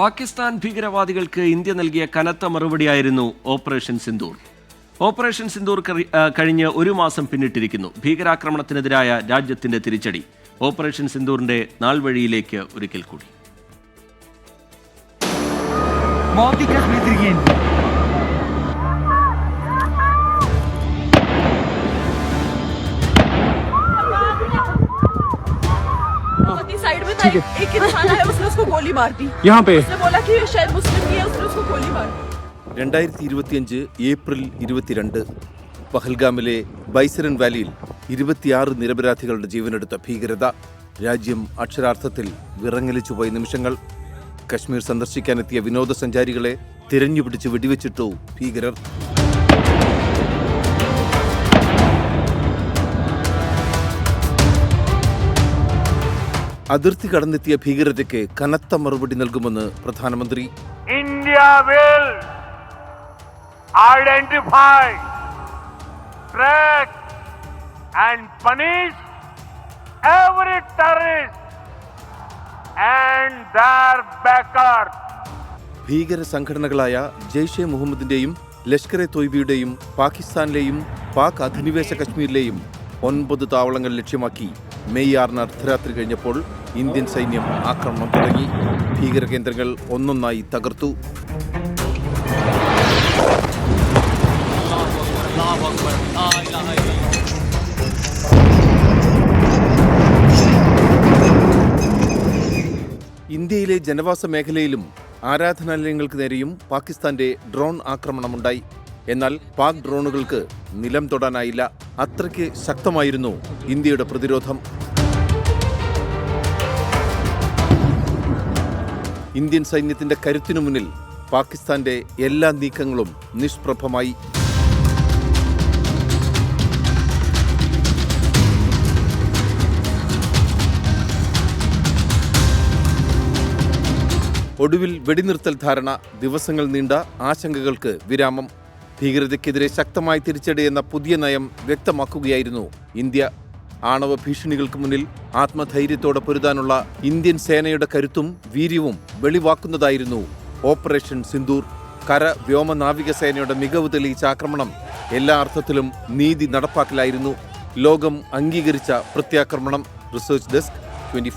Pakistan ഭീകരവാദികൾക്ക് India നൽകിയ കനത്ത മറുപടിയായിരുന്നു ഓപ്പറേഷൻ സിന്ദൂർ. ഓപ്പറേഷൻ സിന്ദൂർ കഴിഞ്ഞ് ഒരു മാസം പിന്നിട്ടിരിക്കുന്നു. ഭീകരാക്രമണത്തിനെതിരായ രാജ്യത്തിന്റെ തിരിച്ചടി. ഓപ്പറേഷൻ സിന്ദൂറിന്റെ നാൾവഴിയിലേക്ക് ഒരിക്കൽ കൂടി. ठीक Kashmir again. अपनी साइड में था एक इंसान आया उसने उसको गोली मार दी यहाँ पे उसने बोला कि शायद मुस्लिम ही है उसने उसको गोली मार दी രണ്ടായിരത്തി ഇരുപത്തിയഞ്ച് ഏപ്രിൽ ഇരുപത്തിരണ്ട് പഹൽഗാമിലെ ബൈസരൻ വാലിയിൽ ഇരുപത്തിയാറ് നിരപരാധികളുടെ ജീവനെടുത്ത ഭീകരത രാജ്യം അക്ഷരാർത്ഥത്തിൽ വിറങ്ങലിച്ചുപോയ നിമിഷങ്ങൾ കശ്മീർ സന്ദർശിക്കാനെത്തിയ വിനോദസഞ്ചാരികളെ തിരഞ്ഞുപിടിച്ച് വെടിവെച്ചിട്ടു ഭീകരർ അതിർത്തി കടന്നെത്തിയ ഭീകരതയ്ക്ക് കനത്ത മറുപടി നൽകുമെന്ന് പ്രധാനമന്ത്രി India will identify track and punish every terrorist and. ഭീകര സംഘടനകളായ ജെയ്ഷെ മുഹമ്മദിന്റെയും ലഷ്കർ എ തൊയ്ബിയുടെയും പാകിസ്ഥാനിലെയും പാക് അധിനിവേശ കശ്മീരിലെയും ഒൻപത് താവളങ്ങൾ ലക്ഷ്യമാക്കി മെയ് ആറിന് അർദ്ധരാത്രി കഴിഞ്ഞപ്പോൾ ഇന്ത്യൻ സൈന്യം ആക്രമണം തുടങ്ങി. ഭീകര കേന്ദ്രങ്ങൾ ഒന്നൊന്നായി തകർത്തു. ഇന്ത്യയിലെ ജനവാസ മേഖലയിലും ആരാധനാലയങ്ങൾക്ക് നേരെയും പാകിസ്ഥാന്റെ ഡ്രോൺ ആക്രമണമുണ്ടായി. എന്നാൽ പാക് ഡ്രോണുകൾക്ക് നിലം തൊടാനായില്ല. അത്രയ്ക്ക് ശക്തമായിരുന്നു ഇന്ത്യയുടെ പ്രതിരോധം. ഇന്ത്യൻ സൈന്യത്തിന്റെ കരുത്തിനു മുന്നിൽ പാകിസ്ഥാന്റെ എല്ലാ നീക്കങ്ങളും നിഷ്പ്രഭമായി. ഒടുവിൽ വെടിനിർത്തൽ ധാരണ ദിവസങ്ങൾ നീണ്ട ആശങ്കകൾക്ക് വിരാമം. ഭീകരതയ്ക്കെതിരെ ശക്തമായി തിരിച്ചടിയെന്ന പുതിയ നയം വ്യക്തമാക്കുകയായിരുന്നു. ഇന്ത്യ ആണവ ഭീഷണികൾക്ക് മുന്നിൽ ആത്മധൈര്യത്തോടെ പൊരുതാനുള്ള ഇന്ത്യൻ സേനയുടെ കരുത്തും വീര്യവും വെളിവാക്കുന്നതായിരുന്നു ഓപ്പറേഷൻ സിന്ദൂർ. കര വ്യോമ നാവിക സേനയുടെ മികവ് തെളിയിച്ച ആക്രമണം എല്ലാ അർത്ഥത്തിലും നീതി നടപ്പാക്കലായിരുന്നു. ലോകം അംഗീകരിച്ച പ്രത്യാക്രമണം. Research desk twenty